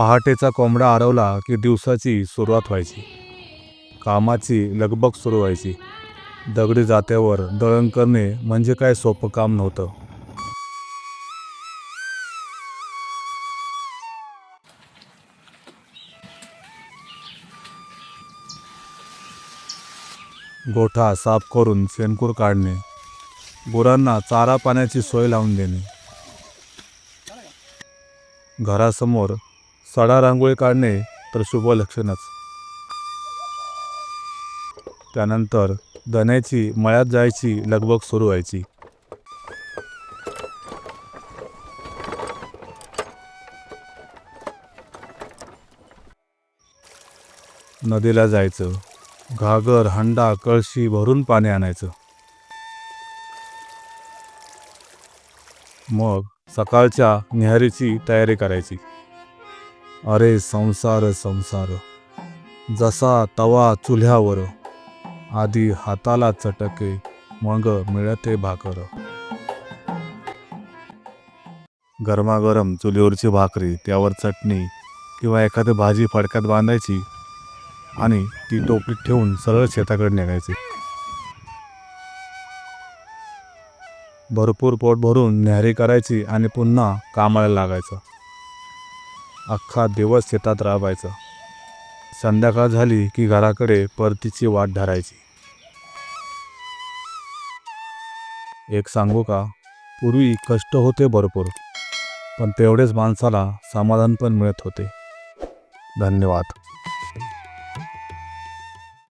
पहाटेचा कोंबडा आरवला की दिवसाची सुरुवात व्हायची. कामाची लगबग सुरू व्हायची. दगडी जात्यावर दळण करणे म्हणजे काय सोपं काम नव्हतं. गोठा साफ करून शेणकूर काढणे. गुरांना चारा पाण्याची सोय लावून देणे. घरासमोर सडा रांगोळी काढणे तर शुभ लक्षणच. त्यानंतर दण्याची मळ्यात जायची लगबग सुरू व्हायची. नदीला जायचं. घागर हंडा कळशी भरून पाणी आणायचं. मग सकाळच्या निहारीची तयारी करायची. अरे संसार संसार. जसा तवा चुल्ह्यावर आधी हाताला चटके मग मिळते भाकर. गरमागरम चुलीवरची भाकरी त्यावर चटणी किंवा एखादी भाजी फडक्यात बांधायची आणि ती टोपलीत ठेवून सरळ शेताकडे निघायची. भरपूर पोट भरून न्याहारी करायची आणि पुन्हा कामाला लागायचं. अख्खा दिवस शेतात राबायचं. संध्याकाळ झाली की घराकडे परतीची वाट धरायची. एक सांगू का? पूर्वी कष्ट होते भरपूर पण तेवढेच माणसाला समाधान पण मिळत होते. धन्यवाद.